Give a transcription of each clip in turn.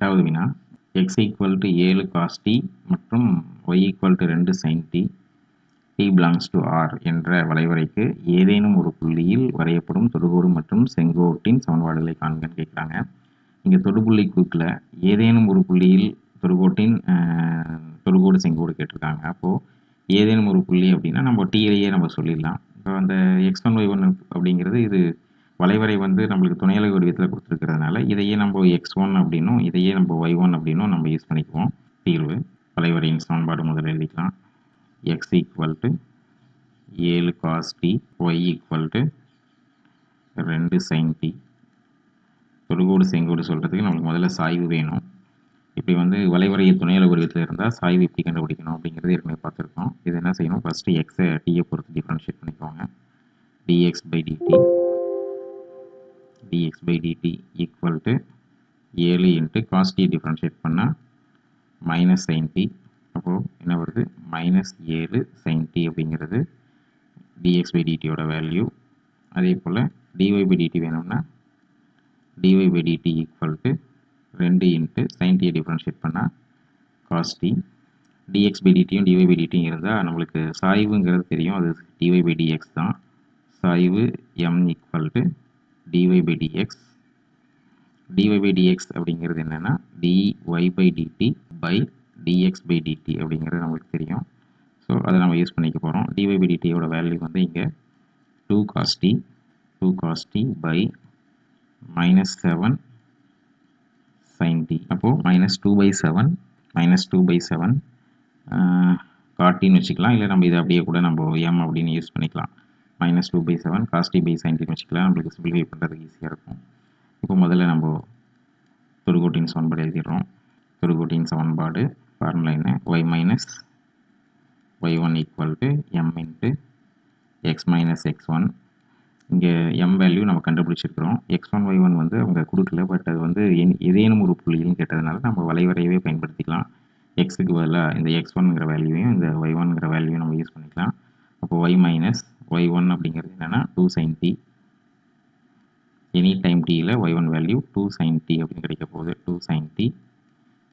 எட்டாவது வினா X equal to ஏழு காஸ் டி மற்றும் ஒய் ஈக்குவல் டு ரெண்டு sine T T belongs to R என்ற வளைவரைக்கு ஏதேனும் ஒரு புள்ளியில் வரையப்படும் தொடுகோடு மற்றும் செங்கோட்டின் சமன்பாடுகளை காண்கன்னு கேட்குறாங்க. இங்கே தொடுபுள்ளி குறுக்கில் ஏதேனும் ஒரு புள்ளியில் தொடுகோட்டின் தொடுகோடு செங்கோடு கேட்டிருக்காங்க. அப்போது ஏதேனும் ஒரு புள்ளி அப்படின்னா நம்ம டீலையே நம்ம சொல்லிடலாம். இப்போ அந்த எக்ஸ் ஒன் ஒய் ஒன் அப்படிங்கிறது இது வளைவரை வந்து நம்மளுக்கு துணையலகு வடிவத்தில் கொடுத்துருக்கிறதுனால இதையே நம்ம எக்ஸ் ஒன் அப்படின்னும் இதையே நம்ம ஒய் ஒன் அப்படின்னும் நம்ம யூஸ் பண்ணிக்குவோம். தீர்வு. வளைவரையின் சமன்பாடு முதல்ல எழுதிக்கலாம். எக்ஸ் ஈக்குவல் டு ஏழு cos T Y equal to ரெண்டு சைன் டி தொடுகோடு செங்கோடு சொல்கிறதுக்கு நம்மளுக்கு முதல்ல சாய்வு வேணும். இப்படி வந்து வளைவரையை துணையலக வடிவத்தில் இருந்தால் சாய்வு இப்படி கண்டுபிடிக்கணும் அப்படிங்கிறது ஏற்கனவே பார்த்துருக்கோம். இது என்ன செய்யணும்? ஃபஸ்ட்டு எக்ஸை டியை பொறுத்து டிஃப்ரென்ஷியேட் பண்ணிக்கோங்க D X by D T D X by D T equal to ஏழு இன்ட்டு காஸ் டி டிஃப்ரென்ஷியேட் பண்ணால் மைனஸ் சைன் டி அப்போது என்ன வருது? மைனஸ் ஏழு சைன் டி அப்படிங்கிறது டிஎக்ஸ் பை டிடியோட வேல்யூ அதே போல் D Y by D T வேணும்னா D Y by D T equal to ரெண்டு இன்ட்டு சைன் டியை டிஃப்ரென்ஷியேட் பண்ணால் cos T D X by டிடியும் dy by டிடியும் இருந்தால் நம்மளுக்கு சாய்வுங்கிறது தெரியும். அது டிஒய் பை டிஎக்ஸ் தான். சாய்வு M equal to dy by dx. dy by dx அப்படிங்கிறது என்னென்னா dy by dt by dx by dt அப்படிங்கிறது நம்மளுக்கு தெரியும். ஸோ அதை நம்ம யூஸ் பண்ணிக்க போகிறோம் டிஒய் பை டிடியோட வேல்யூ வந்து இங்கே two cos T two cos T by minus seven sine T அப்போது minus two by seven minus two by seven காட்டின்னு வச்சுக்கலாம். இல்லை நம்ம இதை அப்படியே கூட நம்ம எம் அப்படின்னு யூஸ் பண்ணிக்கலாம். Minus two by seven cos T by சைன்டின்னு வச்சுக்கலாம். நம்மளுக்கு சிம்பிளிஃபை பண்ணுறது ஈஸியாக இருக்கும். இப்போ முதல்ல நம்ம தொடுகோட்டின் சமன்பாடு எழுதிடுறோம். தொடுகோட்டின் சமன்பாடு ஃபார்முலா என்ன y minus y one equal to m into x minus x one இங்கே எம் வேல்யூ நம்ம கண்டுபிடிச்சிருக்கிறோம். எக்ஸ் ஒன் ஒய் ஒன் வந்து அவங்க கொடுக்கல. பட் அது வந்து என் ஏதேனும் ஒரு புள்ளியும் கேட்டதுனால நம்ம வளைவரையவே பயன்படுத்திக்கலாம். எக்ஸுக்கு பதிலாக இந்த எக்ஸ் ஒன்ங்கிற வேல்யூவையும் இந்த ஒய் ஒன்ங்கிற வேல்யூவையும் நம்ம யூஸ் பண்ணிக்கலாம். அப்போ ஒய் மைனஸ் ஒய் ஒன் அப்படிங்கிறது என்னென்னா two sine T any time டியில் Y one value two sine T அப்படின்னு கிடைக்க போகுது. Two sine T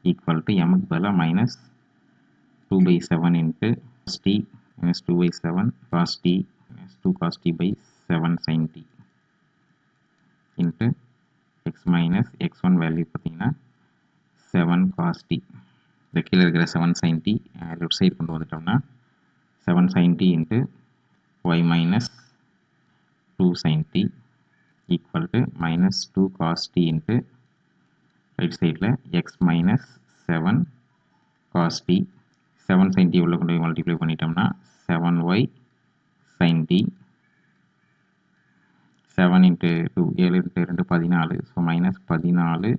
equal to எம்க்கு பதிலாக minus two by seven into T minus two by seven cos T minus two cos T by seven sine T into X minus X one value பார்த்தீங்கன்னா seven cos D இந்த கீழே இருக்கிற seven sine T left side கொண்டு வந்துட்டோம்னா seven sine T into Y minus two sine T equal to minus two cos T into right சைடில் X minus seven cos T seven sine T உள்ள கொண்டு போய் multiply பண்ணிட்டோம்னா seven Y sine T seven into two ஏழு into ரெண்டு பதினாலு so minus பதினாலு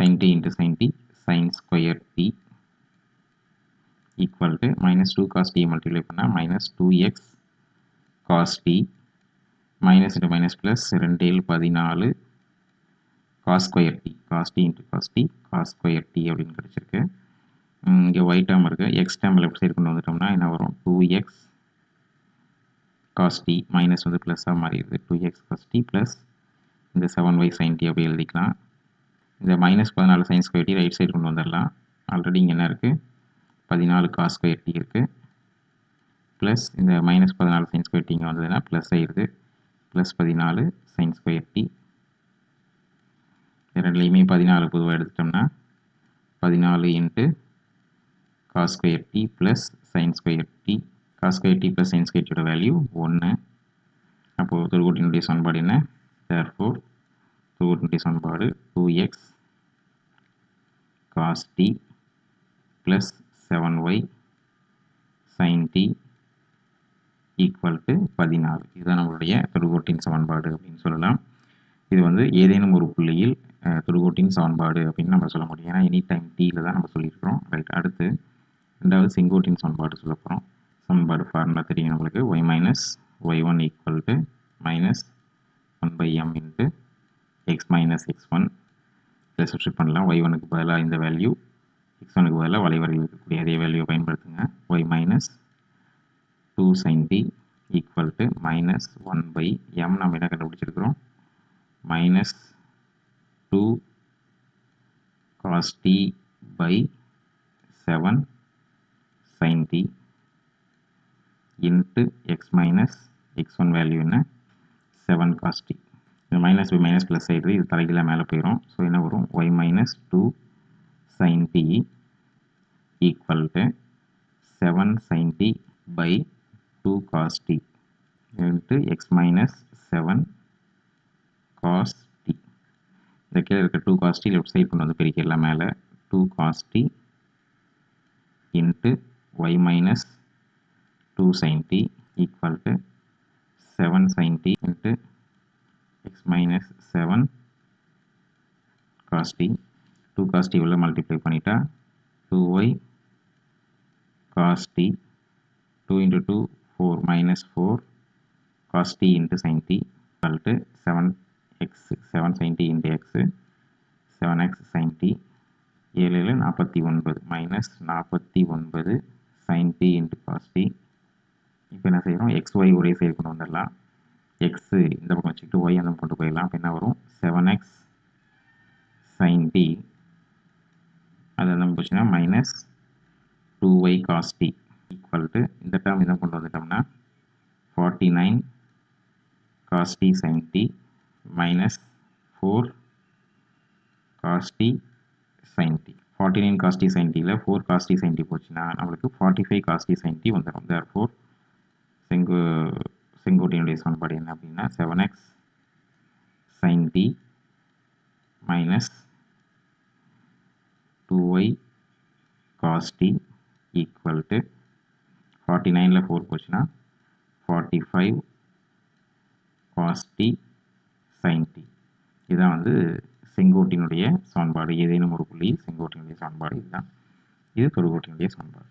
sine T into sine T sine square T equal to minus two cos t multiply பண்ணால் minus two X t T minus minus minus plus ரெண்டு ஏழு பதினாலு cos square T cos T into cos T cos square T அப்படின்னு கிடச்சிருக்கு. இங்கே Y term இருக்குது X term left side கொண்டு வந்துட்டோம்னா என்ன வரும்? Two X t T minus வந்து ப்ளஸ்ஸாக மாறிடுது. Two X t plus plus இந்த செவன் sin t அப்படி எழுதிக்கலாம். இந்த மைனஸ் பதினாலு sine square T right side கொண்டு வந்துடலாம். ஆல்ரெடி இங்கே என்ன இருக்குது பதினாலு காஸ் ஸ்கொயர் டி இருக்குது ப்ளஸ் இந்த மைனஸ் பதினாலு சைன் ஸ்கொயர் டிங்க வந்ததுன்னா ப்ளஸ் ஆயிடுது. ப்ளஸ் பதினாலு சைன் ஸ்கொயர் டி ரெண்டுலேயுமே பதினாலு பொதுவாக எடுத்துட்டோம்னா பதினாலு into cos square T plus sine square T cos square T plus sine square டியோட value ஒன்று அப்போது தொடுகோட்டினுடைய சமன்பாடு என்ன? தேர்ஃபோர் தொடுகோட்டினுடைய சமன்பாடு two X cos T plus seven Y sine T equal to இதுதான் நம்மளுடைய தொடுகோட்டின் சமன்பாடு அப்படின்னு சொல்லலாம். இது வந்து ஏதேனும் ஒரு புள்ளியில் தொடுகோட்டின் சமன்பாடு அப்படின்னு நம்ம சொல்ல முடியும். ஏன்னா எனி டைம் டீயில் தான் நம்ம சொல்லியிருக்கிறோம். ரைட் அடுத்து ரெண்டாவது செங்கோட்டின் சமன்பாடு சொல்ல போகிறோம் சமன்பாடு ஃபார்முலா தெரியும் நம்மளுக்கு. Y minus Y one equal to minus one by M into X minus X one இதில் பண்ணலாம். ஒய் ஒனுக்கு பதிலாக இந்த வேல்யூ எக்ஸ் ஒனுக்கு பதிலாக வளைவரையில் இருக்கக்கூடிய அதே வேல்யூ பயன்படுத்துங்க. Y minus two sine T equal to minus one by M நம்ம என்ன கண்டுபிடிச்சிருக்கிறோம்? Minus two cos T by seven sine T into X minus X one value என்ன? செவன் காஸ் டி இந்த minus by minus plus ஆகிடுது இது தலைகீழ மேலே போயிடும் so என்ன வரும்? Y minus two sine T equal to seven sine T by two cos T into X minus seven cos T இந்த கீழே இருக்க two cos T left side கொண்டு வந்து பெருக்கிடலாம் மேலே. Two cos T into Y minus two sine T equal to seven sine T into X minus seven cos T two cos T உள்ள multiply பண்ணிட்டா two Y cos T two into two four minus four cos T into sine T equal seven X seven sine T into X seven X sine T ஏழு ஏழு நாற்பத்தி ஒன்பது minus நாற்பத்தி ஒன்பது sine T into cos T இப்போ என்ன செய்கிறோம் X Y ஒரே சைடு கொண்டு வந்துடலாம். எக்ஸு இந்த பக்கம் வச்சுக்கிட்டு ஒய் அந்த கொண்டு போயிடலாம். அப்போ என்ன வரும்? செவன் எக்ஸ் சைன் டி போச்சுன்னா minus two y cos t equal to இந்த டேர்ம் இதை கொண்டு வந்துட்டோம்னா forty nine cos t sine t minus four cos t t forty nine cos t t sine four cos t sine t போச்சுன்னா நம்மளுக்கு forty five cos t sine t sine வந்துடும். Therefore செங்கு செங்கோட்டையினுடைய சமன்பாடு என்ன அப்படின்னா seven x sine t minus two y cos t equal to 49ல 4 போச்சுனா 45 cos t sin t இதான் வந்து செங்கோட்டினுடைய சான்பாடு ஏதேனும் ஒரு புள்ளியில் செங்கோட்டினுடைய சான்பாடு இதுதான். இது தொடுகோட்டினுடைய சமன்பாடு.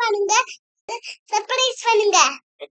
பண்ணுங்க சர்ப்ரைஸ் பண்ணுங்க.